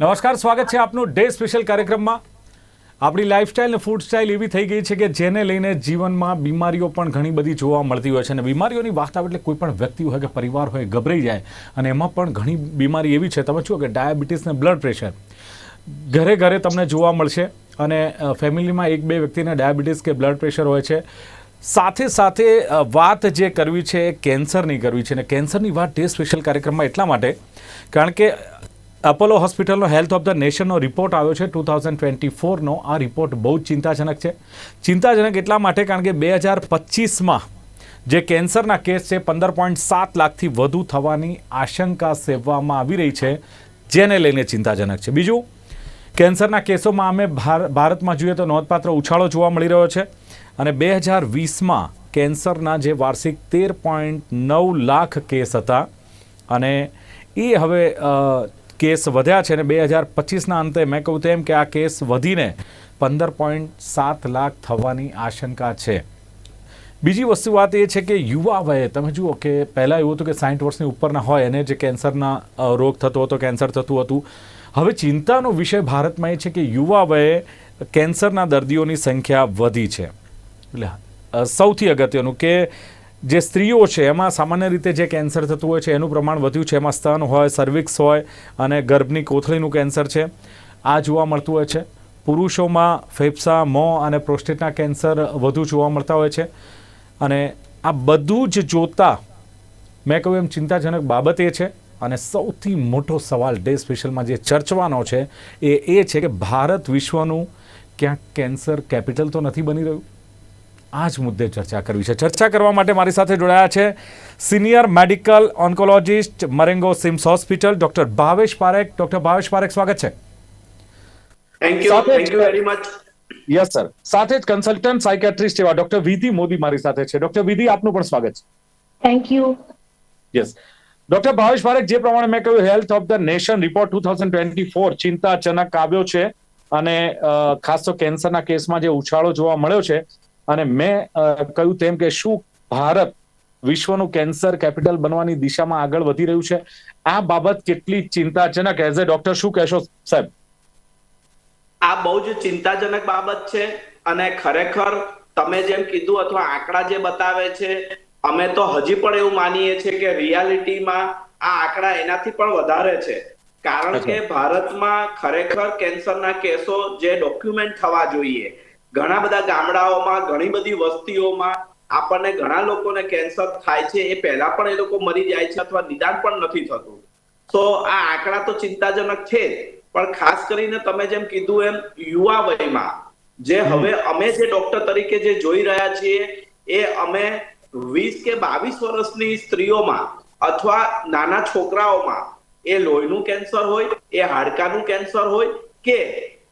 નમસ્કાર, સ્વાગત છે આપનું ડે સ્પેશિયલ કાર્યક્રમમાં. આપણી લાઈફસ્ટાઈલ અને ફૂડ સ્ટાઇલ એવી થઈ ગઈ છે કે જેને લઈને જીવનમાં બીમારીઓ પણ ઘણી બધી જોવા મળતી હોય છે અને બીમારીઓની વાત આવે એટલે કોઈ પણ વ્યક્તિ હોય કે પરિવાર હોય ગભરાઈ જાય અને એમાં પણ ઘણી બીમારી એવી છે. તમે જુઓ કે ડાયાબિટીસ ને બ્લડ પ્રેશર ઘરે ઘરે તમને જોવા મળશે અને ફેમિલીમાં એક બે વ્યક્તિને ડાયાબિટીસ કે બ્લડ પ્રેશર હોય છે. સાથે સાથે વાત જે કરવી છે એ કેન્સરની કરવી છે, અને કેન્સરની વાત ડે સ્પેશિયલ કાર્યક્રમમાં એટલા માટે, કારણ કે અપોલો હોસ્પિટલનો હેલ્થ ઓફ ધ નેશનનો રિપોર્ટ આવ્યો છે ટુ થાઉઝન્ડ ટ્વેન્ટી ફોરનો આ રિપોર્ટ બહુ જ ચિંતાજનક છે. ચિંતાજનક એટલા માટે કારણ કે બે હજાર પચીસમાં જે કેન્સરના કેસ છે, પંદર પોઈન્ટ સાત લાખથી વધુ થવાની આશંકા સેવવામાં આવી રહી છે, જેને લઈને ચિંતાજનક છે. બીજું, કેન્સરના કેસોમાં અમે ભાર- ભારતમાં જોઈએ તો નોંધપાત્ર ઉછાળો જોવા મળી રહ્યો છે. અને બે હજાર વીસમાં કેન્સરના જે વાર્ષિક તેર પોઈન્ટ નવ લાખ કેસ હતા અને એ હવે કેસ વધ્યા છે અને બે હજાર પચીસના અંતે મેં કહું તેમ કે આ કેસ વધીને પંદર પોઈન્ટ સાત લાખ થવાની આશંકા છે. બીજી વસ્તુ વાત એ છે કે યુવા વયે, તમે જુઓ કે પહેલાં એવું હતું કે સાઠ વર્ષની ઉપરના હોય એને જે કેન્સરના રોગ થતો હતો, કેન્સર થતું હતું. હવે ચિંતાનો વિષય ભારતમાં એ છે કે યુવા વયે કેન્સરના દર્દીઓની સંખ્યા વધી છે. એટલે સૌથી અગત્યનું કે જે સ્ત્રીઓ છે, એમાં સામાન્ય રીતે જે કેન્સર થતું હોય છે, એનું પ્રમાણ વધ્યું છે. એમાં સ્તન હોય સર્વિક્સ હોય અને ગર્ભની કોથળીનું કેન્સર છે. આ જોવા મળતું હોય છે. પુરુષોમાં ફેફસા, મોં અને પ્રોસ્ટેટના કેન્સર વધુ જોવા મળતા હોય છે. અને આ બધું જ જોતા મેં કહ્યું એમ ચિંતાજનક બાબત એ છે. અને સૌથી મોટો સવાલ ડે સ્પેશિયલમાં જે ચર્ચવાનો છે એ એ છે કે ભારત વિશ્વનું ક્યાંક કેન્સર કેપિટલ તો નથી બની રહ્યું. આ જ મુદ્દે ચર્ચા કરવી છે. ચર્ચા કરવા માટે મારી સાથે જોડાયા છે senior medical oncologist Marengo CIMS hospital doctor Bhavesh Parekh. Doctor Bhavesh Parekh સ્વાગત છે. Thank you thank you very much yes sir સાથે જ કન્સલ્ટન્ટ સાયકેટ્રિસ્ટ એવા ડોક્ટર વિધિ મોદી મારી સાથે છે. ડોક્ટર વિધિ આપનું પણ સ્વાગત છે. Thank you yes doctor Bhavesh Parekh જે પ્રમાણે મેં કહ્યું health of the nation report two thousand twenty four ચિંતાજનક આવ્યો છે. અને ખાસ તો કેન્સરના કેસમાં જે ઉછાળો જોવા મળ્યો છે અને મેં કહ્યું તેમ કે શું ભારત વિશ્વનું કેન્સર કેપિટલ બનવાની દિશામાં આગળ વધી રહ્યું છે? આ બાબત કેટલી ચિંતાજનક. એઝ એ ડોક્ટર શું કહેશો સાહેબ? આ બહુ જ ચિંતાજનક બાબત છે અને ખરેખર તમે જેમ કીધું અથવા આંકડા જે બતાવે છે અમે તો હજી પણ એવું માનીએ છીએ કે રિયાલિટીમાં આ આંકડા એનાથી પણ વધારે છે. કારણ કે ભારતમાં ખરેખર કેન્સરના કેસો જે ડોક્યુમેન્ટ થવા જોઈએ ઘણા બધા ગામડાઓમાં ઘણી બધી વસ્તીઓમાં આપણને ઘણા લોકોને કેન્સર થાય છે એ પહેલા પણ એ લોકો મરી જાય છે અથવા નિદાન પણ નથી થતું. તો આ આંકડા તો ચિંતાજનક છે પણ ખાસ કરીને તમે જેમ કીધું એમ યુવા વયમાં જે હવે અમે જે ડોક્ટર તરીકે જે જોઈ રહ્યા છીએ એ અમે વીસ કે બાવીસ વર્ષની સ્ત્રીઓમાં અથવા નાના છોકરાઓમાં એ લોહીનું કેન્સર હોય એ હાડકાનું કેન્સર હોય કે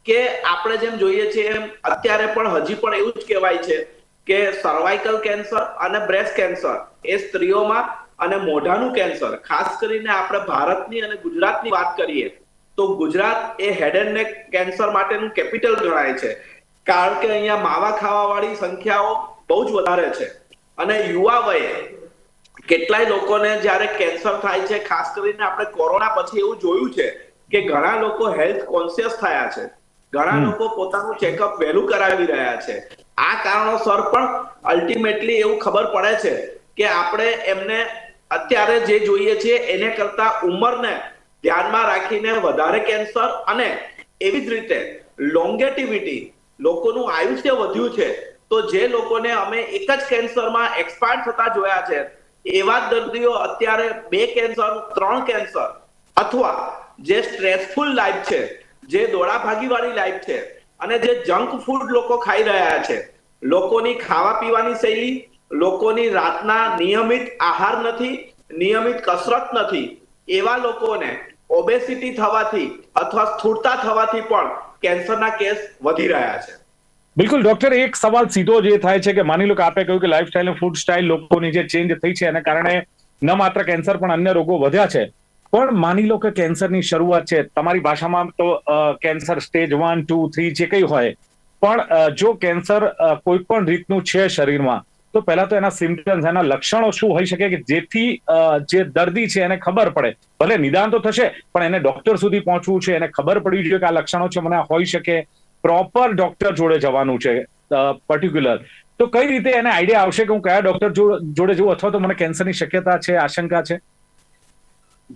કે આપણે જેમ જોઈએ છીએ એમ અત્યારે પણ હજી પણ એવું જ કહેવાય છે કે સર્વાઇકલ કેન્સર અને બ્રેસ્ટ કેન્સર એ સ્ત્રીઓમાં અને મોઢાનું કેન્સર ખાસ કરીને આપણે ભારતની અને ગુજરાતની વાત કરીએ તો ગુજરાત એ હેડ એન્ડ નેક કેન્સર માટેનું કેપિટલ ગણાય છે. કારણ કે અહીંયા માવા ખાવા વાળી સંખ્યાઓ બહુ જ વધારે છે. અને યુવા વયે કેટલાય લોકોને જ્યારે કેન્સર થાય છે, ખાસ કરીને આપણે કોરોના પછી એવું જોયું છે કે ઘણા લોકો હેલ્થ કોન્શિયસ થયા છે. ઘણા લોકો પોતાનું ચેકઅપ વહેલું કરાવી રહ્યા છે. આ કારણોસર પણ અલ્ટિમેટલી એવું ખબર પડે છે કે આપણે એમને અત્યારે જે જોઈએ છીએ એને કરતા ઉંમરને ધ્યાનમાં રાખીને વધારે કેન્સર અને એવી જ રીતે લોંગેટિવિટી લોકોનું આયુષ્ય વધ્યું છે તો જે લોકોને અમે એક જ કેન્સરમાં એક્સપાયર થતા જોયા છે એવા દર્દીઓ અત્યારે બે કેન્સર ત્રણ કેન્સર અથવા જે સ્ટ્રેસફુલ લાઈફ છે જે દોડાભાગી વાળી લાઈફ છે અને જે જંક ફૂડ લોકો ખાઈ રહ્યા છે, લોકોની ખાવા પીવાની શૈલી, લોકોની રાતના નિયમિત આહાર નથી, નિયમિત કસરત નથી, એવા લોકોને ઓબેસિટી થવાથી અથવા સ્થૂળતા થવાથી પણ કેન્સરના કેસ વધી રહ્યા છે. બિલકુલ ડોક્ટર એક સવાલ સીધો જે થાય છે કે માની લો કે આપે કહ્યું કે લાઈફસ્ટાઈલ અને ફૂડ સ્ટાઇલ લોકોની જે ચેન્જ થઈ છે એના કારણે ન માત્ર કેન્સર પણ અન્ય રોગો વધ્યા છે. પણ માની લો કે કેન્સરની શરૂઆત છે, તમારી ભાષામાં તો cancer stage one, two, three જે કંઈ હોય, પણ જો કેન્સર કોઈ પણ રીતનું છે શરીરમાં, તો પહેલા તો એના સિમ્ટમ્સ એના લક્ષણો શું હોઈ શકે કે જેથી જે દર્દી છે એને ખબર પડે. ભલે નિદાન તો થશે, પણ એને ડોક્ટર સુધી પહોંચવું છે, એને ખબર પડવી જોઈએ કે આ લક્ષણો છે, મને હોઈ શકે. પ્રોપર ડોક્ટર જોડે જવાનું છે પર્ટિક્યુલર તો કઈ રીતે એને આઈડિયા આવશે કે હું કયા ડોક્ટર જોડે જઉં, અથવા તો મને કેન્સરની શક્યતા છે, આશંકા છે?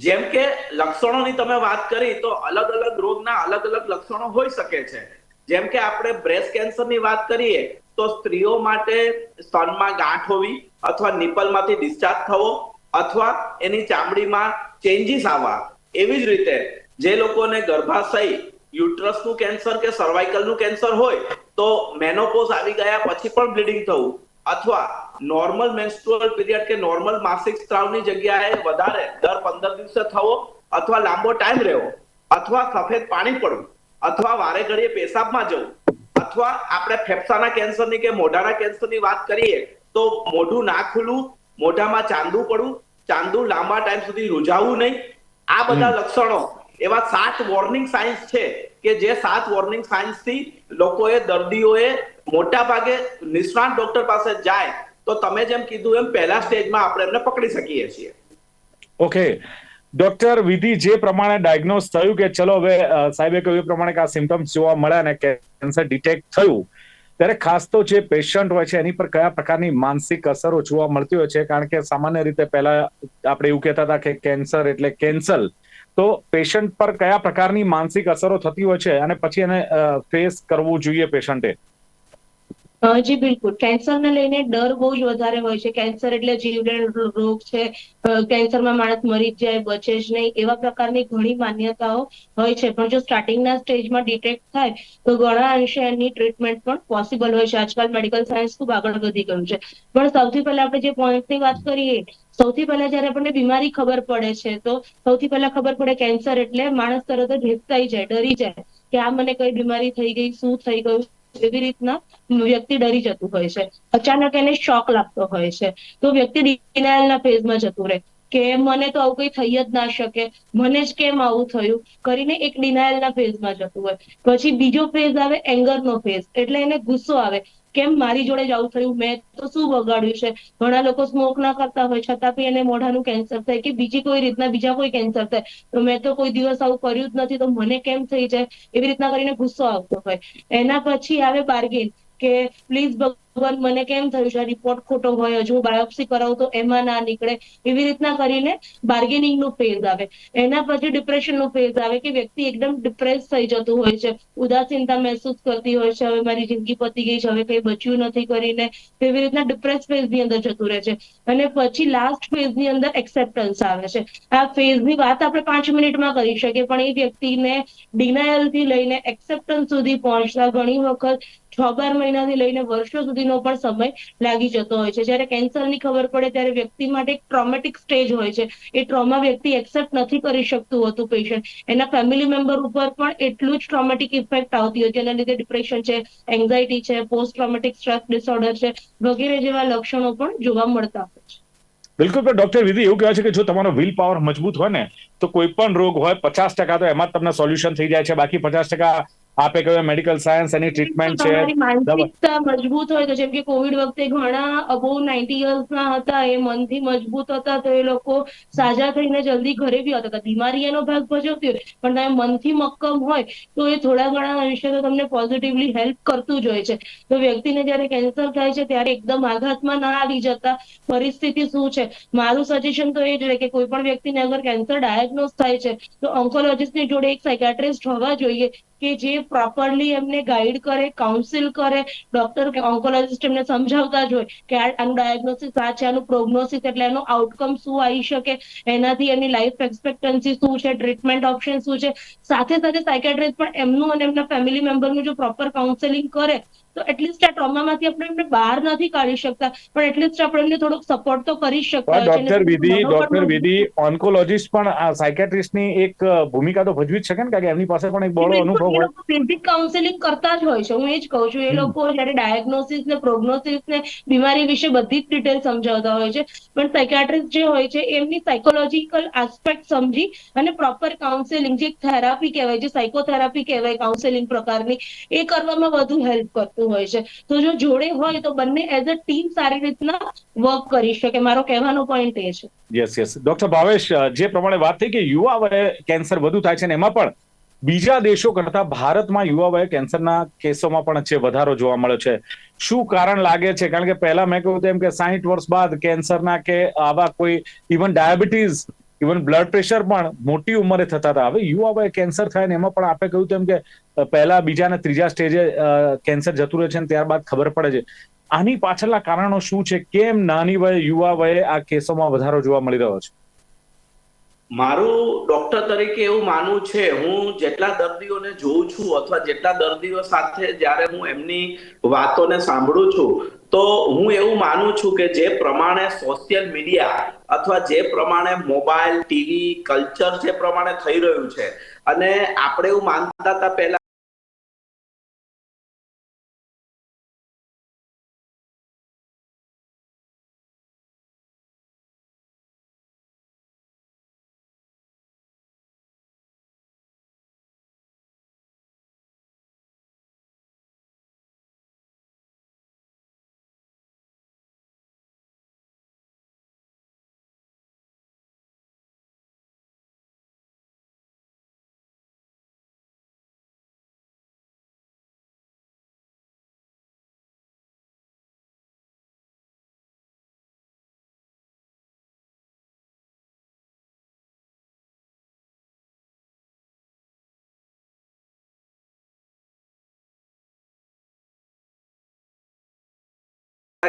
જેમ કે લક્ષણોની તમે વાત કરી, તો અલગ અલગ રોગના અલગ અલગ લક્ષણો હોઈ શકે છે. જેમ કે આપણે બ્રેસ્ટ કેન્સરની વાત કરીએ, તો સ્ત્રીઓ માટે સ્તનમાં ગાંઠ હોવી અથવા નિપલમાંથી ડિસ્ચાર્જ થવો અથવા એની ચામડીમાં ચેન્જીસ આવવા. એવી જ રીતે જે લોકોને ગર્ભાશય, યુટ્રસનું કેન્સર કે સર્વાઇકલનું કેન્સર હોય, તો મેનોપોઝ આવી ગયા પછી પણ બ્લીડિંગ થવું. અથવા નોર્મલ મેન્સ્ટ્રુઅલ પીરિયડ કે નોર્મલ માસિક સ્ત્રાવની જગ્યાએ વધારે દર પંદર દિવસે થવો અથવા લાંબો ટાઈમ રહેવો અથવા સફેદ પાણી પડવું અથવા વારે ઘડીએ પેશાબમાં જવું અથવા આપણે ફેફસાના કેન્સરની કે મોઢાના કેન્સરની વાત કરીએ તો મોઢું ના ખુલવું મોઢામાં ચાંદુ પડવું ચાંદુ લાંબા ટાઈમ સુધી રૂઝાવવું નહીં. આ બધા લક્ષણો એવા સાત વોર્નિંગ સાઇન્સ છે કે જે સાત વોર્નિંગ સાઇન્સથી લોકોએ દર્દીઓએ મોટા ભાગે નિષ્ણાત ડોક્ટર પાસે જાય તો તમે જેમ કીધું એમ પહેલા સ્ટેજમાં આપણે એમને પકડી શકીએ છીએ. ઓકે. ડોક્ટર વિધિ જે પ્રમાણે ડાયગ્નોઝ થયું કે ચલો હવે સાહેબે કહ્યું પ્રમાણે કે આ સિમ્ટમ્સ જોવા મળ્યા ને કેન્સર ડિટેક્ટ થયું, ત્યારે ખાસ તો જે પેશન્ટ હોય છે એની પર કયા પ્રકારની માનસિક અસરો જોવા મળતી હોય છે? કારણ કે સામાન્ય રીતે પહેલા આપણે એવું કહેતા હતા કે કેન્સર એટલે કેન્સલ તો પેશન્ટ પર કયા પ્રકારની માનસિક અસરો થતી હોય છે? અને પછી એને ફેસ કરવું જોઈએ પેશન્ટે જી, બિલકુલ. કેન્સરને લઈને ડર બહુ જ વધારે હોય છે. કેન્સર એટલે જીવલેણ રોગ છે. કેન્સરમાં માણસ મરી જાય, બચે જ નહીં, એવા પ્રકારની ઘણી માન્યતાઓ હોય છે. પણ જો સ્ટાર્ટિંગના સ્ટેજમાં ડિટેક્ટ થાય, તો ઘણા અંશે એની ટ્રીટમેન્ટ પણ પોસિબલ હોય છે. આજકાલ મેડિકલ સાયન્સ ખૂબ આગળ વધી ગયું છે. પણ સૌથી પહેલા આપણે જે પોઈન્ટની વાત કરીએ, સૌથી પહેલા જયારે આપણને બીમારી ખબર પડે છે, તો સૌથી પહેલા ખબર પડે કેન્સર એટલે માણસ તરત જ હિચકાઈ જાય, ડરી જાય કે આ મને કઈ બીમારી થઈ ગઈ, શું થઈ ગયું? એવી રીતના વ્યક્તિ ડરી જતું હોય છે. અચાનક એને શોક લાગતો હોય છે. તો વ્યક્તિ ડિનાયલના ફેઝમાં જતું રહે. કે મને તો આવું કઈ થઈ જ ના શકે. મને જ કેમ આવું થયું? કરીને એક ડિનાયલના ફેઝમાં જતું હોય. પછી બીજો ફેઝ આવે એંગરનો ફેઝ એટલે એને ગુસ્સો આવે. કેમ મારી જોડે જ આવું થયું? મેં તો શું બગાડ્યું છે? ઘણા લોકો સ્મોક ના કરતા હોય, છતાં બી એને મોઢાનું કેન્સર થાય કે બીજી કોઈ રીતના, બીજા કોઈ કેન્સર થાય. તો મેં તો કોઈ દિવસ આવું કર્યું જ નથી, તો મને કેમ થઈ જાય? એવી રીતના કરીને ગુસ્સો આવતો હોય. એના પછી આવે બાર્ગેન કે પ્લીઝ ભગવાન, મને કેમ થયું છે? રિપોર્ટ ખોટો હોય હજુ બાયોપ્સી કરાવું તો એમાં ના નીકળે. એવી રીતના કરીને બાર્ગેનિંગનું ફેઝ આવે. એના પછી ડિપ્રેશનનું ફેઝ આવે કે વ્યક્તિ એકદમ ડિપ્રેસ થઈ જતું હોય છે. ઉદાસીનતા મહેસૂસ કરતી હોય છે. હવે મારી જિંદગી પતી ગઈ છે. હવે કઈ બચ્યું નથી કરીને. એવી રીતના ડિપ્રેસ ફેઝની અંદર જતું રહે છે. અને પછી લાસ્ટ ફેઝની અંદર એક્સેપ્ટન્સ આવે છે. આ ફેઝની વાત આપણે પાંચ મિનિટમાં કરી શકીએ, પણ એ વ્યક્તિને ડિનાયલથી લઈને એક્સેપ્ટન્સ સુધી પહોંચતા ઘણી વખત છ બાર મહિનાથી લઈને વર્ષો સુધીનો પણ સમય લાગી જતો હોય છે. જ્યારે કેન્સરની ખબર પડે ત્યારે વ્યક્તિ માટે એક ટ્રોમેટિક સ્ટેજ હોય છે. એ ટ્રોમા વ્યક્તિ એક્સેપ્ટ નથી કરી શકતું હતું પેશન્ટ એના ફેમિલી મેમ્બર ઉપર પણ એટલું જ ટ્રોમેટિક ઇફેક્ટ આવતી હોય છે. જેના લીધે ડિપ્રેશન છે એન્ઝાયટી છે પોસ્ટ ટ્રોમેટિક સ્ટ્રેસ ડિસઓર્ડર છે, વગેરે જેવા લક્ષણો પણ જોવા મળતા હોય છે. બિલકુલ, પણ ડોક્ટર વિધિ એવું કહેવાય છે કે જો તમારો વિલ પાવર મજબૂત હોય ને, તો કોઈ પણ રોગ હોય, પચાસ ટકા તો એમાં જ તમને સોલ્યુશન થઈ જાય છે. બાકી પચાસ ટકા આપે કહ્યું મેડિકલ સાયન્સ એની ટ્રીટમેન્ટ છે. માનસિકતા મજબૂત હોય તો જેમ કે કોવિડ વખતે ઘણા અબો નાઇન્ટી યર્સ ના હતા એ મનથી મજબૂત હતા તો એ લોકો સાજા થઈને જલ્દી ઘરે બી આવતા. હતા બીમારી એનો ભાગ ભજવતી હોય પણ તમે મનથી મક્કમ હોય તો એ થોડા ઘણા અંશે તો તમને પોઝિટિવલી હેલ્પ કરતું જ હોય છે. તો વ્યક્તિને જ્યારે કેન્સર થાય છે ત્યારે એકદમ આઘાતમાં ના આવી જતા પરિસ્થિતિ શું છે? મારું સજેશન તો એ જ રહે કે કોઈ પણ વ્યક્તિને અગર કેન્સર ડાયગ્નોઝ થાય છે તો ઓન્કોલોજીસ્ટની જોડે એક સાયકાટ્રિસ્ટ હોવા જોઈએ કે જે પ્રોપરલી એમને ગાઈડ કરે કાઉન્સિલ કરે ડોક્ટર કે ઓન્કોલોજિસ્ટ એમને સમજાવતા જ હોય કે આનું ડાયગ્નોસિસ આ છે, આનું પ્રોગ્નોસિસ એટલે એનું આઉટકમ શું આવી શકે, એનાથી એની લાઈફ એક્સપેક્ટન્સી શું છે ટ્રીટમેન્ટ ઓપ્શન શું છે. સાથે સાથે સાયકેટ્રિસ્ટ પણ એમનું અને એમના ફેમિલી મેમ્બરનું જો પ્રોપર કાઉન્સેલિંગ કરે તો એટલીસ્ટ આ ટ્રોમામાંથી આપણે એમને બહાર નથી કાઢી શકતા. પણ એટલીસ્ટ આપણે એમને થોડોક સપોર્ટ તો કરી શકતા ડોક્ટર વિધિ ડોક્ટર વિધિ ઓન્કોલોજીસ્ટ પણ આ સાયકેટ્રિસ્ટની એક ભૂમિકા તો ભજવી જ શકે ને કારણ કે એમની પાસે પણ એક બહોળો અનુભવ હોય. બેઝિક કાઉન્સેલિંગ કરતા જ હોય છે હું એ જ કહું છું. એ લોકો જ્યારે ડાયગ્નોસિસ ને પ્રોગ્નોસિસ ને બીમારી વિશે બધી જ ડિટેલ સમજાવતા હોય છે. પણ સાયકાટ્રિસ્ટ જે હોય છે એમની સાયકોલોજીકલ આસ્પેક્ટ સમજી અને પ્રોપર કાઉન્સેલિંગ જે થેરાપી કહેવાય જે સાયકોથેરાપી કહેવાય કાઉન્સેલિંગ પ્રકારની એ કરવામાં વધુ હેલ્પ કરતું થતું હોય છે. તો જો જોડે હોય તો બંને એઝ અ ટીમ સારી રીતના વર્ક કરી શકે. મારો કહેવાનો પોઈન્ટ એ છે. યસ યસ ડોક્ટર ભાવેશ જે પ્રમાણે વાત થઈ કે યુવા વયે કેન્સર વધુ થાય છે ને એમાં પણ બીજા દેશો કરતા ભારતમાં યુવા વયે કેન્સરના કેસોમાં પણ છે વધારો જોવા મળ્યો છે. શું કારણ લાગે છે? કારણ કે પહેલા મેં કહ્યું તેમ કે સાહીઠ વર્ષ બાદ કેન્સરના કે આવા કોઈ even diabetes even blood pressure પણ મોટી ઉંમરે થતા હતા. હવે યુવા વયે કેન્સર થાય ને એમાં પણ આપણે કહ્યું તેમ કે પહેલા બીજા ને ત્રીજા સ્ટેજે કેન્સર જતું રહે છે અને ત્યારબાદ ખબર પડે છે. આની પાછળના કારણો શું છે? કેમ નાની વયે, યુવા વયે આ કેસોમાં વધારો જોવા મળી રહ્યો છે? મારું ડોક્ટર તરીકે એવું માનવું છે, હું જેટલા દર્દીઓને જોઉં છું અથવા જેટલા દર્દીઓ સાથે જ્યારે હું એમની વાતોને સાંભળું છું, તો હું એવું માનું છું કે જે પ્રમાણે સોશિયલ મીડિયા અથવા જે પ્રમાણે મોબાઈલ ટીવી કલ્ચર જે પ્રમાણે થઈ રહ્યું છે, અને આપણે એવું માનતા હતા પહેલા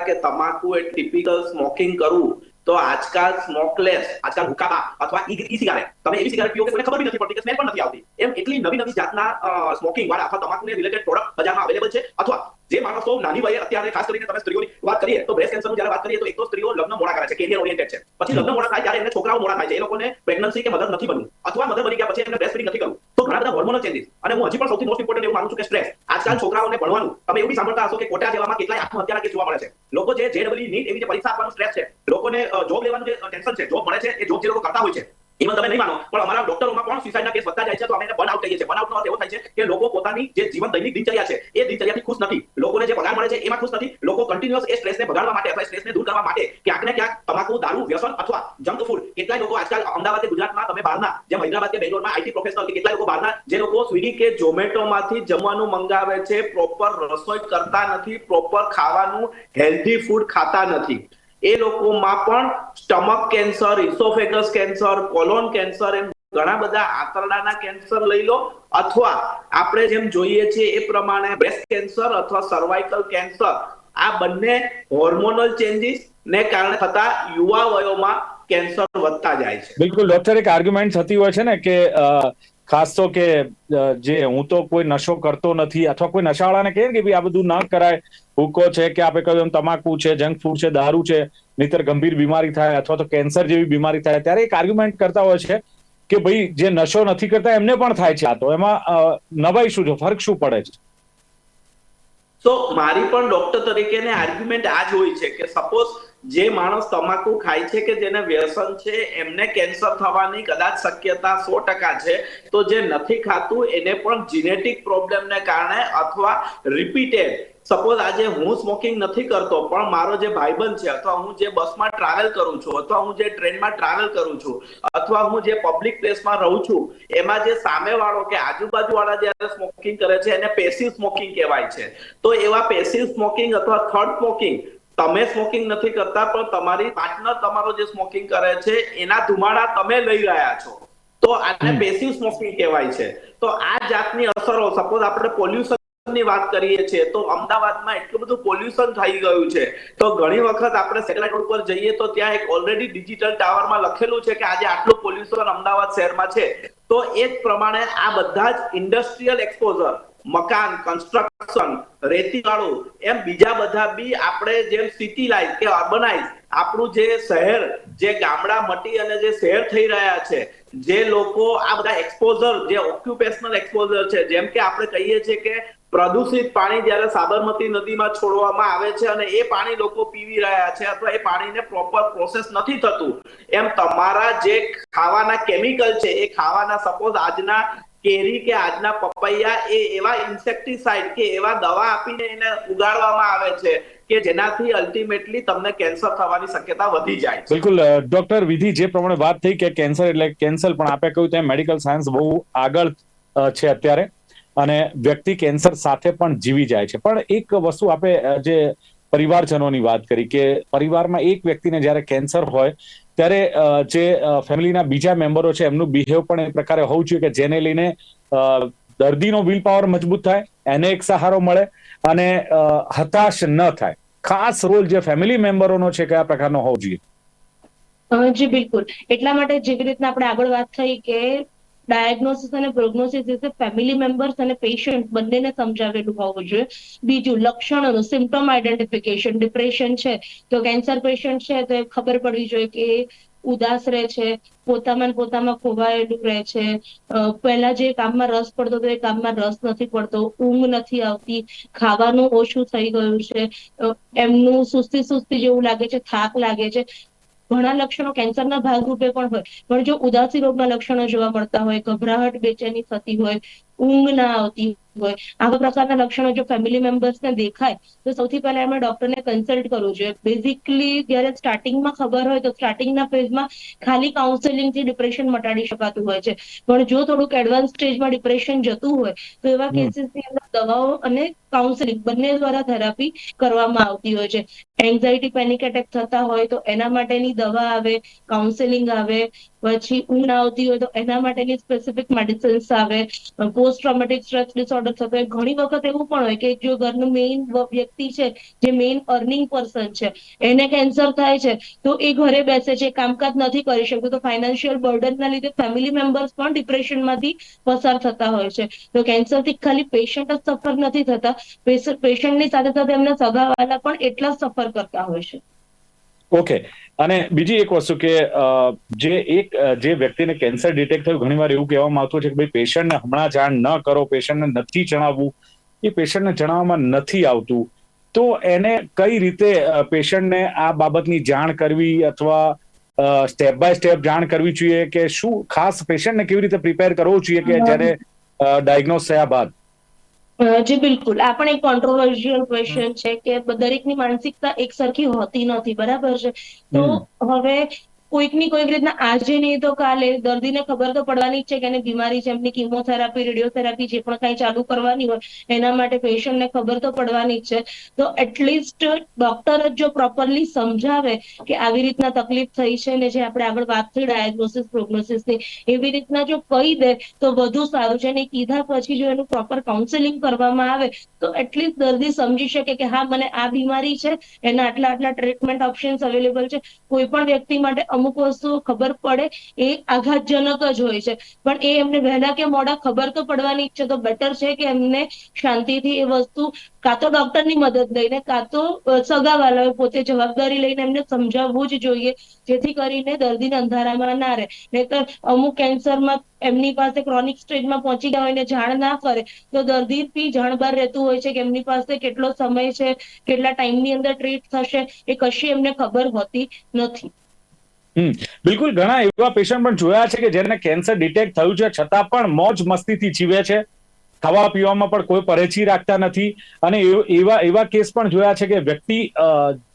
કે તમાકુ એ ટિપિકલ સ્મોકિંગ કરવું તો આજકાલ સ્મોકલેસ આજકાલ હુકાબા અથવા ઈ સિગારેટ તમે એવી સિગારેટ પીઓ કે તમને ખબર નથી પડતી કે સ્મેલ પણ નથી આવતી. એમ એટલી નવી નવી જાતના સ્મોકિંગ વાળા, અથવા તમાકુને રિલેટેડ પ્રોડક્ટ બજારમાં અવેલેબલ છે, અથવા જે માણસો નાની વયે અત્યારે ખાસ કરીને તમે સ્ત્રીઓની વાત કરીએ તો બ્રેસ્ટ કેન્સરની જ્યારે વાત કરીએ તો એક તો સ્ત્રીઓ લગ્ન મોડા કરે છે કેરિયર ઓરિએન્ટેડ છે. પછી લગ્ન મોડા થાય ત્યારે એમને છોકરાઓ મોડા થાય છે. એ લોકોને પ્રેગ્નન્સી કે મધર નથી બનવું. અથવા મધર બની ગયા પછી એમને બ્રેસ્ટ નથી કરવું. તો ઘણા બધા હોર્મોનલ ચેન્જીસ અને હું હજી પણ સૌથી મોસ્ટ ઇમ્પોર્ટન્ટ એવું માનું છું કે સ્ટ્રેસ આજકાલ છોકરાઓને ભણવાનું, તમે એવું બી સાંભળતા હશો કે કોટા જેવામાં કેટલાય આત્મહત્યાના કેસ જોવા મળે છે. લોકો જે જેડબલી નીટ એવી જે પરીક્ષા આપવાનું સ્ટ્રેસ છે, લોકોને જોબ લેવાનું જે ટેન્શન છે જોબ મળે છે, એ જોબ જે લોકો કરતા હોય છે. એમાં તમે નહીં માનો, પણ અમારા ડોક્ટરોમાં પણ સુસાઇડના કેસ વધતા જાય છે, તો અમે બર્ન આઉટ કહીએ છીએ. બર્નઆઉટનો અર્થ એવો થાય છે કે લોકો પોતાની જે જીવન દૈનિક દિનચર્યા છે, એ દિનચર્યાથી ખુશ નથી. લોકોને જે પગાર મળે છે, એમાં ખુશ નથી. લોકો કન્ટિન્યુઅસ એ સ્ટ્રેસને ભગાડવા માટે અથવા સ્ટ્રેસને દૂર કરવા માટે ક્યાંક ને ક્યાંક તમાકુ, દારૂ, વ્યસન અથવા જંક ફૂડ કેટલાય લોકો આજકાલ અમદાવાદ કે ગુજરાતમાં તમે બહારના, જેમ હૈદરાબાદ કે બેંગ્લોરમાં આઈટી પ્રોફેશનલ કે કેટલાય લોકો બહારના, જે લોકો સ્વિગી કે ઝોમેટોમાંથી જમવાનું મંગાવે છે પ્રોપર રસોઈ કરતા નથી પ્રોપર ખાવાનું હેલ્ધી ફૂડ ખાતા નથી. એ લોકોમાં પણ stomach cancer, oesophagus cancer, colon cancer એમ ઘણા બધા આંતરડાના કેન્સર લઈ લો અથવા આપણે જેમ જોઈએ છીએ એ પ્રમાણે બ્રેસ્ટ કેન્સર અથવા સર્વાઇકલ કેન્સર આ બંને હોર્મોનલ ચેન્જીસ ને કારણે થતા યુવા વયોમાં કેન્સર વધતા જાય છે. બિલકુલ ડોક્ટર એક આર્ગ્યુમેન્ટ થતી હોય છે ને કે ખાસ તો કે જે હું તો કોઈ નશો કરતો નથી અથવા કોઈ નશાવાળાને કહે કે આ બધું ના કરાય. હુક્કો છે કે આપણે કહ્યું તમાકુ છે, જંક ફૂડ છે, દારૂ છે, નહીતર ગંભીર બીમારી થાય અથવા તો કેન્સર જેવી બીમારી થાય, ત્યારે એક આર્ગ્યુમેન્ટ કરતા હોય છે કે ભાઈ જે નશો નથી કરતા એમને પણ થાય છે આ તો. એમાં નવાઈ શું છે ફરક શું પડે છે? તો મારી પણ ડોક્ટર તરીકે ને આર્ગ્યુમેન્ટ આ જ હોય છે કે સપોઝ જે માણસ તમાકુ ખાય છે કે જેને વ્યસન છે, એમને કેન્સર થવાની કદાચ શક્યતા સો ટકા છે, તો જે નથી ખાતું એને પણ જીનેટિક પ્રોબ્લેમને કારણે અથવા રિપીટેડ સપોઝ આજે હું સ્મોકિંગ નથી કરતો, પણ મારો જે ભાઈબંધ છે અથવા હું જે બસમાં ટ્રાવેલ કરું છું, અથવા હું જે ટ્રેનમાં ટ્રાવેલ કરું છું, અથવા હું જે પબ્લિક પ્લેસમાં રહું છું, એમાં જે સામેવાળો કે આજુબાજુ વાળા જ્યારે સ્મોકિંગ કરે છે, એને પેસિવ સ્મોકિંગ કહેવાય છે. તો એવા પેસિવ સ્મોકિંગ અથવા થર્ડ સ્મોકિંગ તમે સ્મોકિંગ નથી કરતા પણ તમારી પાર્ટનર તમારો જે સ્મોકિંગ કરે છે એના ધુમાડા તમે લઈ રહ્યા છો. તો આને પેસિવ સ્મોકિંગ કહેવાય છે. તો આ જાતની અસરો સપોઝ આપણે પોલ્યુશનની વાત કરીએ છીએ તો અમદાવાદમાં એટલું બધું પોલ્યુશન થઈ ગયું છે. તો ઘણી વખત આપણે સેટેલાઇટ ઉપર જઈએ તો ત્યાં એક ઓલરેડી ડિજિટલ ટાવરમાં લખેલું છે કે આજે આટલું પોલ્યુશન અમદાવાદ શહેરમાં છે. તો એ જ પ્રમાણે આ બધા જ ઇન્ડસ્ટ્રીયલ એક્સપોઝર મકાન કન્સ્ટ્રક્શન રેતી વાળું એમ બીજા બધા બી આપણે જેમ સિટી લાઈફ કે અર્બનાઇઝ આપણું જે શહેર, જે ગામડા મટી અને જે શહેર થઈ રહ્યા છે, જે લોકો આ બધા એક્સપોઝર જે ઓક્યુપેશનલ એક્સપોઝર છે, જેમ કે આપણે કહીએ છીએ કે પ્રદૂષિત પાણી જ્યારે સાબરમતી નદીમાં છોડવામાં આવે છે અને એ પાણી લોકો પીવી રહ્યા છે અથવા એ પાણીને પ્રોપર પ્રોસેસ નથી થતું, એમ તમારા જે ખાવાના કેમિકલ છે, એ ખાવાના સપોઝ આજના કેરી કે આજના પપૈયા એ એવા ઇન્સેક્ટિસાઇડ કે એવા દવા આપીને એને ઉગાડવામાં આવે છે કે જેનાથી અલ્ટિમેટલી તમને કેન્સર થવાની શક્યતા વધી જાય બિલકુલ ડોક્ટર વિધિ જે પ્રમાણે વાત થઈ કે કેન્સર એટલે કેન્સર પણ આપે કહ્યું તેમ મેડિકલ સાયન્સ બહુ આગળ છે અત્યારે અને વ્યક્તિ કેન્સર સાથે પણ જીવી જાય છે. પણ એક વસ્તુ આપે જે પરિવારજનોની વાત કરી કે પરિવારમાં એક વ્યક્તિને જ્યારે કેન્સર હોય ત્યારે જે ફેમિલીના બીજા મેમ્બરો છે, એમનું બિહેવ પણ એ પ્રકારે હોવું જોઈએ કે જેને લઈને દર્દીનો વિલ પાવર મજબૂત થાય, એને એક સહારો મળે અને હતાશ ન થાય. ખાસ રોલ જે ફેમિલી મેમ્બરોનો છે કયા પ્રકારનો હોવો જોઈએ. જી, બિલકુલ. એટલા માટે જેવી રીતના આપણે આગળ વાત થઈ કે ડાયગ્નોસિસ અને પ્રોગ્નોસિસ વિશે ફેમિલી મેમ્બર્સ અને પેશન્ટ બંનેને સમજાવેલું હોવું જોઈએ. બીજું લક્ષણોનું સિમ્ટમ આઈડેન્ટિફિકેશન ડિપ્રેશન છે. તો કેન્સર પેશન્ટ છે તો એ ખબર પડવી જોઈએ કે ઉદાસ રહે છે, પોતામાં પોતામાં ખોવાયેલું રહે છે. પહેલા જે કામમાં રસ પડતો હતો એ કામમાં રસ નથી પડતો, ઊંઘ નથી આવતી, ખાવાનું ઓછું થઈ ગયું છે. એમનું સુસ્તી સુસ્તી જેવું લાગે છે, થાક લાગે છે. ઘણા લક્ષણો કેન્સરના ભાગરૂપે પણ હોય. પણ જો ઉદાસી રોગના લક્ષણો જોવા મળતા હોય, ગભરાહટ, બેચેની થતી હોય ઊંઘ ના આવતી હોય. આવા પ્રકારના લક્ષણો જો ફેમિલી મેમ્બર્સને દેખાય તો સૌથી પહેલા એમણે ડોક્ટરને કન્સલ્ટ કરવું જોઈએ. બેઝિકલી જ્યારે સ્ટાર્ટિંગમાં ખબર હોય તો સ્ટાર્ટિંગના ફેઝમાં ખાલી કાઉન્સેલિંગથી ડિપ્રેશન મટાડી શકાતું હોય છે. પણ જો થોડુંક એડવાન્સ સ્ટેજમાં ડિપ્રેશન જતું હોય તો એવા. કેસીસની અંદર દવાઓ અને કાઉન્સેલિંગ બંને દ્વારા થેરાપી કરવામાં આવતી હોય છે. એન્ઝાયટી પેનિક એટેક થતા હોય તો એના માટેની દવા આવે કાઉન્સેલિંગ આવે પછી ઊંઘ આવતી હોય તો એના માટેની સ્પેસિફિક મેડિસિન્સ આવે. પોસ્ટ ટ્રોમેટિક સ્ટ્રેસ ડિસઓર્ડર થતો ઘણી વખત એવું પણ હોય કે જો ઘરનું મેઇન વ્યક્તિ છે, જે મેઇન અર્નિંગ પર્સન છે, એને કેન્સર થાય છે, તો એ ઘરે બેસે છે, કામકાજ નથી કરી શકતો. તો ફાઇનાન્શિયલ બર્ડનના લીધે ફેમિલી મેમ્બર્સ પણ ડિપ્રેશનમાંથી પસાર થતા હોય છે. તો કેન્સરથી ખાલી પેશન્ટ જ સફર નથી થતા. પેશન્ટની સાથે સાથે એમના સગાવાલા પણ એટલા સફર કરતા હોય છે. ઓકે. અને બીજી એક વસ્તુ કે જે એક જે વ્યક્તિને કેન્સર ડિટેક્ટ થયું ઘણીવાર એવું કહેવામાં આવતું છે કે ભાઈ પેશન્ટને હમણાં જાણ ન કરો પેશન્ટને નથી જણાવવું. એ પેશન્ટને જણાવવામાં નથી આવતું. તો એને કઈ રીતે પેશન્ટને આ બાબતની જાણ કરવી અથવા સ્ટેપ બાય સ્ટેપ જાણ કરવી જોઈએ કે શું ખાસ પેશન્ટને કેવી રીતે પ્રિપેર કરવું જોઈએ કે જ્યારે ડાયગ્નોસ થયા બાદ? જી બિલકુલ. આ પણ એક કોન્ટ્રોવર્શિયલ ક્વેશ્ચન છે કે દરેકની માનસિકતા એક સરખી હોતી નથી બરાબર છે? તો હવે કોઈકની કોઈક રીતના આજે નહીં તો કાલે. દર્દીને ખબર તો પડવાની જ છે કે એને બીમારી છે, એમની કિમોથેરાપી રેડિયોથેરાપી જે પણ કાંઈ ચાલુ કરવાની હોય, એના માટે પેશન્ટને ખબર તો પડવાની જ છે. તો એટલીસ્ટ ડોક્ટર જ જો પ્રોપરલી સમજાવે કે આવી રીતના તકલીફ થઈ છે ને જે આપણે આગળ વાત થઈ ડાયગ્નોસિસ પ્રોગ્નોસિસની એવી રીતના જો કહી દે તો વધુ સારું છે. અને કીધા પછી જો એનું પ્રોપર કાઉન્સેલિંગ કરવામાં આવે, તો એટલીસ્ટ દર્દી સમજી શકે કે હા, મને આ બીમારી છે, એના આટલા આટલા ટ્રીટમેન્ટ ઓપ્શન્સ અવેલેબલ છે. કોઈ પણ વ્યક્તિ માટે અમુક વસ્તુ ખબર પડે, એ આઘાતજનક જ હોય છે. પણ એ એમને વહેલા કે મોડા ખબર તો પડવાની છે. તો બેટર છે કે એમને શાંતિથી એ વસ્તુ કાં તો ડોક્ટરની મદદ લઈને, કાં તો સગાવાલાઓએ પોતે જવાબદારી લઈને એમને સમજાવવું જ જોઈએ, જેથી કરીને દર્દીને અંધારામાં ના રહે. નહીતર અમુક કેન્સરમાં એમની પાસે ક્રોનિક સ્ટેજમાં પહોંચી ગયા હોય ને જાણ ના કરે, તો દર્દી બી જાણબાર રહેતું હોય છે કે એમની પાસે કેટલો સમય છે, કેટલા ટાઈમની અંદર ટ્રીટ થશે, એ કશી એમને ખબર હોતી નથી. બિલકુલ ઘણા એવા પેશન્ટ પણ જોયા છે કે જેને કેન્સર ડિટેક્ટ થયું છે, છતાં પણ મોજ મસ્તીથી જીવે છે. ખાવા પીવામાં પણ કોઈ પરેચી રાખતા નથી. અને એવા એવા કેસ પણ જોયા છે કે વ્યક્તિ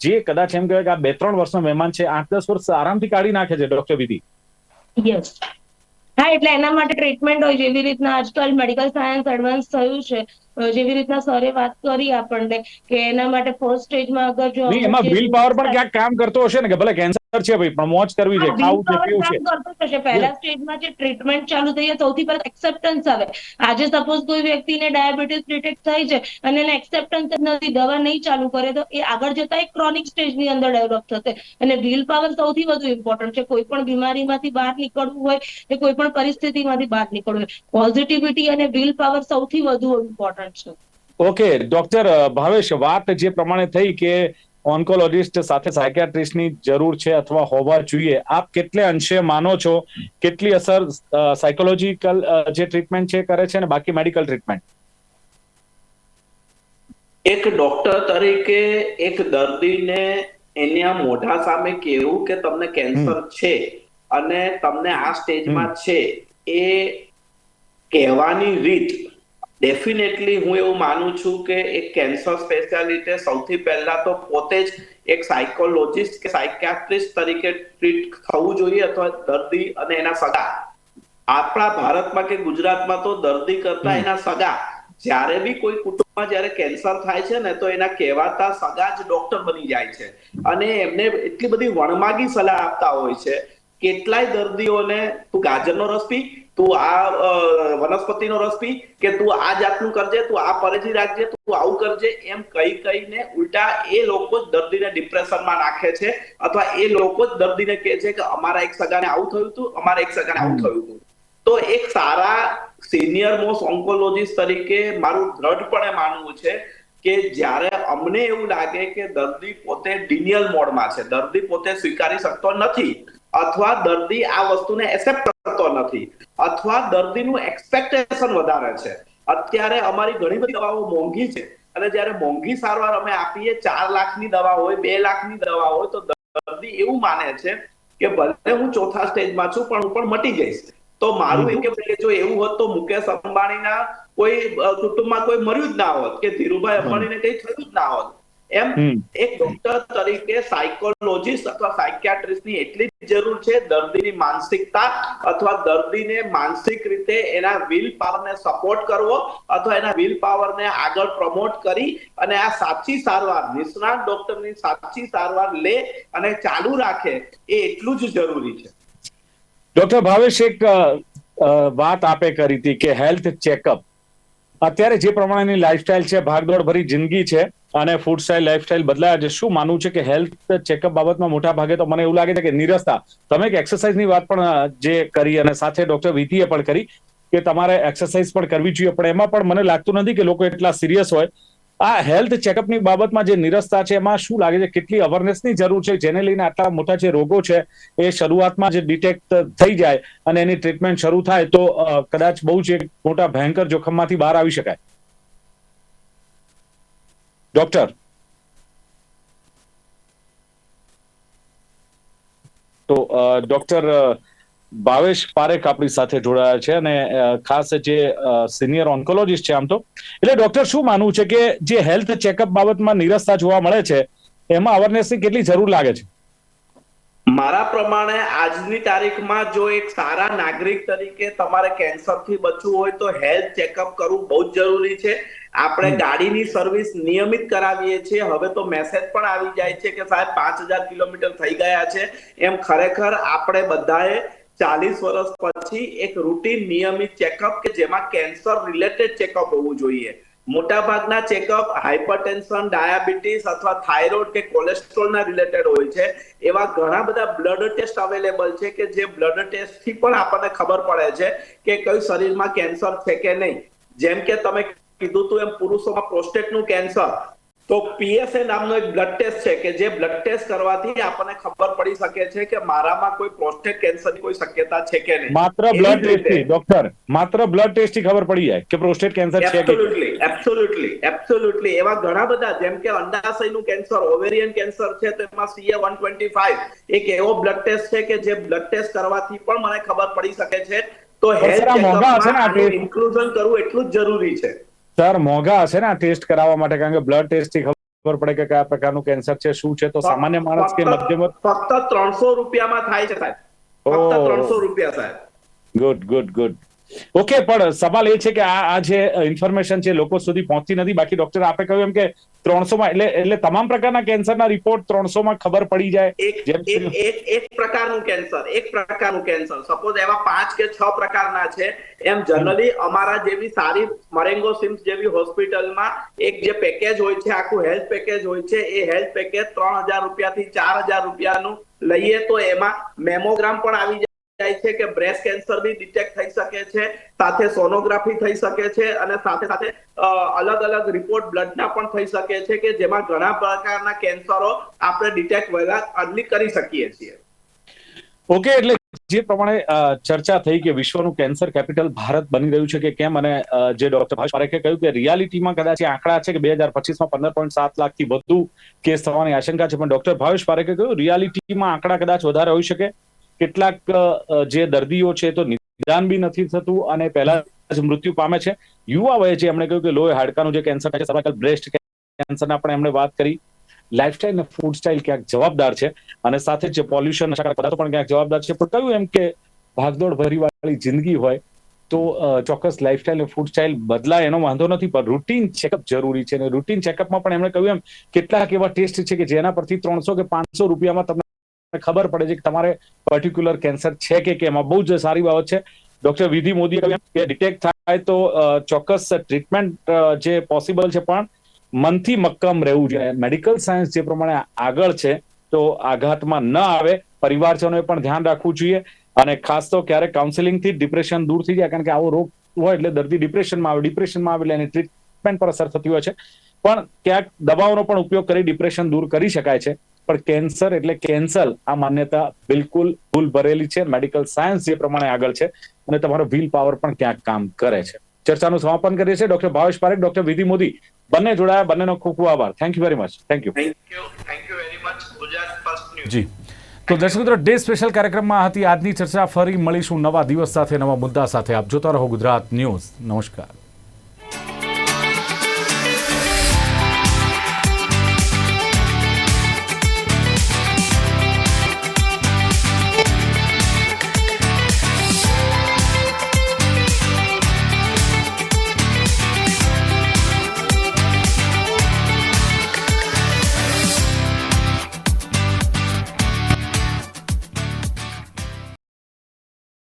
જે કદાચ એમ કહેવાય કે આ બે ત્રણ વર્ષનો મહેમાન છે આઠ દસ વર્ષ આરામથી કાઢી નાખે છે ડોક્ટર વિધિ. યસ હા, એટલે એના માટે ટ્રીટમેન્ટ હોય જેવી રીતના આજકાલ મેડિકલ સાયન્સ એડવાન્સ થયું છે. જેવી રીતના સરે વાત કરી આપણને કે એના માટે ફર્સ્ટ સ્ટેજમાં અગર જો એમાં વિલ પાવર પણ ક્યાંક કામ કરતો હશે ને કે ભલે કેન્સર છે ભાઈ પણ મોજ કરવી છે ખાવું છે પીવું છે. કરતો હશે. પહેલા સ્ટેજમાં જે ટ્રીટમેન્ટ ચાલુ થઈ સૌથી પહેલા એક્સેપ્ટન્સ આવે. આજે સપોઝ કોઈ વ્યક્તિને ડાયાબિટીસ ડિટેક્ટ થઈ છે અને એને એક્સેપ્ટન્સ નથી દવા નહીં ચાલુ કરે તો એ આગળ જતા એક ક્રોનિક સ્ટેજની અંદર ડેવલપ થશે. અને વિલ પાવર સૌથી વધુ ઇમ્પોર્ટન્ટ છે. કોઈ પણ બીમારીમાંથી બહાર નીકળવું હોય કે કોઈ પણ પરિસ્થિતિમાંથી બહાર નીકળવું હોય પોઝિટિવિટી અને વિલ પાવર સૌથી વધુ ઇમ્પોર્ટન્ટ છે ઓકે ડોક્ટર ભાવેશ વાત જે પ્રમાણે થઈ કે ઓન્કોલોજિસ્ટ સાથે સાયકેટ્રિસ્ટની જરૂર છે અથવા હોવા જોઈએ આપ કેટલે અંશે માનો છો? કેટલી અસર સાયકોલોજીકલ જે ટ્રીટમેન્ટ છે કરે છે અને બાકી મેડિકલ ટ્રીટમેન્ટ એક ડોક્ટર તરીકે એક દર્દીને એના મોઢા સામે કેવું કે તમને કેન્સર છે અને તમને આ સ્ટેજમાં છે એ કહેવાની રીત ડેફિનેટલી હું એવું માનું છું કે એક કેન્સર સ્પેશિયાલિટી સૌથી પહેલા તો પોતે જ એક સાયકોલોજિસ્ટ કે સાયકિયાટ્રિસ્ટ તરીકે ટ્રીટ થવું જોઈએ અથવા દર્દી અને એના સગા. આપણા ભારતમાં કે ગુજરાતમાં તો દર્દી કરતા એના સગા. જ્યારે બી કોઈ કુટુંબમાં જ્યારે કેન્સર થાય છે ને તો એના કહેવાતા સગા જ ડોક્ટર બની જાય છે. અને એમને એટલી બધી વણમાગી સલાહ આપતા હોય છે. કેટલાય દર્દીઓને તું ગાજરનો રસ પી તું આ વનસ્પતિનો રસ પી કે તું આ જાતનું કરજે તું આ પરેજી રાખજે તું આવું કરજે એમ કહી કહીને ઉલટા એ લોકો જ દર્દીને ડિપ્રેશનમાં નાખે છે અથવા એ લોકો જ દર્દીને કહે છે કે અમારા એક સગાને આવું થયું હતું અમારા એક સગાને આવું થયું હતું તો એક સારા સિનિયર મોસ્ટ ઓન્કોલોજીસ્ટ તરીકે મારું દ્રઢપણે માનવું છે કે જ્યારે અમને એવું લાગે કે દર્દી પોતે ડિનિયલ મોડમાં છે દર્દી પોતે સ્વીકારી શકતો નથી અથવા દર્દી આ વસ્તુને એક્સેપ્ટ કરતો નથી અથવા દર્દીનું એક્સપેક્ટેશન વધારે છે. અત્યારે અમારી ઘણી બધી દવાઓ મોંઘી છે. અને જ્યારે મોંઘી સારવાર અમે આપીએ, ચાર લાખની દવા હોય, બે લાખની દવા હોય, તો દર્દી એવું માને છે કે ભલે હું ચોથા સ્ટેજમાં છું, પણ હું પણ મટી જઈશ. તો મારું એમ કે જો એવું હોત તો મુકેશ અંબાણીના કોઈ કુટુંબમાં કોઈ મર્યું જ ના હોત, કે ધીરુભાઈ અંબાણીને કઈ થયું જ ના હોત. એમ એક ડોક્ટર તરીકે સાયકોલોજીસ્ટ અથવા સાયકિયાટ્રિસ્ટની એટલી જ જરૂર છે દર્દીની માનસિકતા અથવા દર્દીને માનસિક રીતે એના વિલ પાવરને સપોર્ટ કરવો અથવા એના વિલ પાવરને આગળ પ્રમોટ કરી અને આ સાચી સારવાર નિષ્ણાત ડોક્ટરની સાચી સારવાર લે અને ચાલુ રાખે એ એટલું જ જરૂરી છે. ડોક્ટર ભાવેશ એક વાત આપે કરી હતી કે હેલ્થ ચેકઅપ અત્યારે જે પ્રમાણેની લાઈફસ્ટાઈલ છે ભાગદોડ ભરી જિંદગી છે અને ફૂડ સ્ટાઇલ લાઈફસ્ટાઈલ બદલાયા છે, શું માનવું છે કે હેલ્થ ચેકઅપ બાબતમાં મોટા ભાગે તો મને એવું લાગે છે કે નિરસતા. તમે એક એક્સરસાઇઝની વાત પણ જે કરી અને સાથે ડોક્ટર વિધિએ પણ કરી કે તમારે એક્સરસાઇઝ પણ કરવી જોઈએ, પણ એમાં પણ મને લાગતું નથી કે લોકો એટલા સિરિયસ હોય આ હેલ્થ ચેકઅપની બાબતમાં જે નિરસતા છે, એમાં શું લાગે છે? કેટલી અવેરનેસની જરૂર છે? જેને લઈને આટલા મોટા જે રોગો છે, એ શરૂઆતમાં જે ડિટેક્ટ થઈ જાય અને એની ટ્રીટમેન્ટ શરૂ થાય તો કદાચ બહુ જ એક મોટા ભયંકર જોખમમાંથી બહાર આવી શકાય. ડોક્ટર તો ડોક્ટર ભાવેશ પારેખ આપણી સાથે જોડાયા છે અને ખાસ જે સિનિયર ઓન્કોલોજીસ્ટ છે આમ તો. એટલે ડોક્ટર શું માનવું છે કે જે હેલ્થ ચેકઅપ બાબતમાં નિરસતા જોવા મળે છે એમાં અવેરનેસની કેટલી જરૂર લાગે છે? મારા પ્રમાણે આજની તારીખમાં જો એક સારા નાગરિક તરીકે તમારે કેન્સરથી બચવું હોય તો હેલ્થ ચેકઅપ કરવું બહુ જ જરૂરી છે. આપણે ગાડીની સર્વિસ નિયમિત કરાવીએ છીએ. હવે તો મેસેજ પણ આવી જાય છે કે સાહેબ પાંચ હજાર કિલોમીટર થઈ ગયા છે. એમ ખરેખર આપણે બધાએ ચાલીસ વર્ષ પછી એક રૂટીન નિયમિત ચેકઅપ કે જેમાં કેન્સર રિલેટેડ ચેકઅપ હોવું જોઈએ. મોટાભાગના ચેકઅપ હાઇપરટેન્શન ડાયાબિટીસ અથવા થાઇરોઇડ કે કોલેસ્ટ્રોલના રિલેટેડ હોય છે. એવા ઘણા બધા બ્લડ ટેસ્ટ અવેલેબલ છે કે જે બ્લડ ટેસ્ટથી પણ આપણને ખબર પડે છે કે કયું શરીરમાં કેન્સર છે કે નહીં. જેમ કે તમે કીધું તું એમ પુરુષોમાં પ્રોસ્ટેટનું કેન્સર તો પીએસએ નામનો એક બ્લડ ટેસ્ટ છે કે જે બ્લડ ટેસ્ટ કરવાથી આપણને ખબર પડી શકે છે કે મારામાં કોઈ પ્રોસ્ટેટ કેન્સરની કોઈ શક્યતા છે કે નહીં. માત્ર બ્લડ ટેસ્ટથી ડોક્ટર માત્ર બ્લડ ટેસ્ટથી ખબર પડી જાય કે પ્રોસ્ટેટ કેન્સર છે કે એબ્સોલ્યુટલી એબ્સોલ્યુટલી એબ્સોલ્યુટલી એવા ઘણા બધા જેમ કે અંડાશયનું કેન્સર ઓવેરિયન કેન્સર છે તો એમાં સીએ વન ટ્વેન્ટી ફાઈવ એક એવો બ્લડ ટેસ્ટ છે કે જે બ્લડ ટેસ્ટ કરવાથી પણ મને ખબર પડી શકે છે. તો હેલ્થ ચેકઅપમાં ઇન્ક્લુઝન કરવું એટલું જ જરૂરી છે. સર મોંઘા હશે ને આ ટેસ્ટ કરાવવા માટે? કારણ કે બ્લડ ટેસ્ટથી ખબર પડે કે કયા પ્રકારનું કેન્સર છે શું છે તો સામાન્ય માણસ કે મધ્યમ ફક્ત ત્રણસો રૂપિયામાં થાય છે સાહેબ. ફક્ત ત્રણસો રૂપિયા સાહેબ. ગુડ ગુડ ગુડ ઓકે પણ સવાલ એ છે કે આ આ જે ઇન્ફોર્મેશન છે લોકો સુધી પહોંચતી નથી. બાકી ડોક્ટર આપે કહ્યું એમ કે ત્રણસો માં એટલે એટલે તમામ પ્રકારના કેન્સરના રિપોર્ટ ત્રણસો માં ખબર પડી જાય. એક એક પ્રકારનું કેન્સર એક પ્રકારનું કેન્સર. સપોઝ એવા પાંચ કે છ પ્રકારના છે. એમ જનરલી અમારા જેવી સારી મરેંગો સિમ્સ જેવી હોસ્પિટલમાં એક જે પેકેજ હોય છે આખું હેલ્થ પેકેજ હોય છે એ હેલ્થ પેકેજ ત્રણ હજાર રૂપિયાથી ચાર હજાર રૂપિયાનું લઈએ તો એમાં મેમોગ્રામ પણ આવી જાય. છે કે બ્રેસ્ટ કેન્સર બી ડિટેક્ટ થઈ શકે છે, સાથે સોનોગ્રાફી થઈ શકે છે અને સાથે સાથે અલગ અલગ રિપોર્ટ બ્લડના પણ થઈ શકે છે કે જેમાં ઘણા પ્રકારના કેન્સરો આપણે ડિટેક્ટ વહેલા અર્લી કરી શકીએ છીએ. ઓકે, એટલે જે પ્રમાણે ચર્ચા થઈ કે વિશ્વનું કેન્સર કેપિટલ ભારત બની રહ્યું છે કે કેમ અને જે ડોક્ટર ભાવેશ પારેખે કહ્યું કે રિયાલિટીમાં કદાચ આંકડા છે કે બે હજાર પચીસમાં પંદર પોઈન્ટ સાત લાખથી વધુ કેસ થવાની આશંકા છે, પણ ડોક્ટર ભાવેશ પારેખે કહ્યું રિયાલિટીમાં આંકડા કદાચ વધારે હોઈ શકે. કેટલાક જે દર્દીઓ છે તો નિદાન બી નથી થતું અને પહેલા જ મૃત્યુ પામે છે. યુવા વયે છે એમણે કહ્યું કે લોહી હાડકાનું જે કેન્સર છે સર્વાઇકલ બ્રેસ્ટ કેન્સરના પણ એમણે વાત કરી. લાઇફસ્ટાઇલ અને ફૂડ સ્ટાઇલ ક્યાંક જવાબદાર છે અને સાથે જ પોલ્યુશન પદાર્થો પણ ક્યાંક જવાબદાર છે. પણ કહ્યું એમ કે ભાગદોડ ભરી વાળી જિંદગી હોય તો ચોક્કસ લાઇફસ્ટાઇલ અને ફૂડ સ્ટાઇલ બદલાય એનો વાંધો નથી, પણ રૂટીન ચેકઅપ જરૂરી છે. અને રૂટીન ચેકઅપમાં પણ એમણે કહ્યું એમ, કેટલાક એવા ટેસ્ટ છે કે જેના પરથી ત્રણસો કે પાંચસો રૂપિયામાં તમને ખબર પડે છે કે તમારે પર્ટિક્યુલર કેન્સર છે કે કેમ? આ બહુ જ સારી બાબત છે. ડોક્ટર વિધિ મોદી કે ડિટેક્ટ થાય તો ચોક્કસ ટ્રીટમેન્ટ જે પોસિબલ છે, પણ મનથી મક્કમ રહેવું જોઈએ. મેડિકલ સાયન્સ જે પ્રમાણે આગળ છે, તો આઘાતમાં ન આવે. પરિવારજનોએ પણ ધ્યાન રાખવું જોઈએ અને ખાસ તો ક્યારેક કાઉન્સેલિંગથી ડિપ્રેશન દૂર થઈ જાય, કારણ કે આવો રોગ હોય એટલે દર્દી ડિપ્રેશનમાં આવે ડિપ્રેશનમાં આવે એટલે એની ટ્રીટમેન્ટ પર અસર થતી હોય છે. પણ ક્યાંક દવાઓનો પણ ઉપયોગ કરી ડિપ્રેશન દૂર કરી શકાય છે. પણ કેન્સર એટલે કેન્સલ આ માન્યતા બિલકુલ ભૂલ ભરેલી છે. મેડિકલ સાયન્સ જે પ્રમાણે આગળ છે અને તમારો વિલ પાવર પણ ક્યાંક કામ કરે છે. ચર્ચાનું સમાપન કરીએ છીએ. ડોક્ટર ભાવેશ પારેખ ડોક્ટર વિધિ મોદી બંને જોડાયા. બંનેનો ખૂબ ખૂબ આભાર. Thank you very much thank you thank you thank you very much Gujarat first news ji. તો દર્શક મિત્રો ડે સ્પેશિયલ કાર્યક્રમમાં હતી આજની ચર્ચા. ફરી મળીશું નવા દિવસ સાથે નવા મુદ્દા સાથે. આપ જોતા રહો ગુજરાત ન્યૂઝ નમસ્કાર.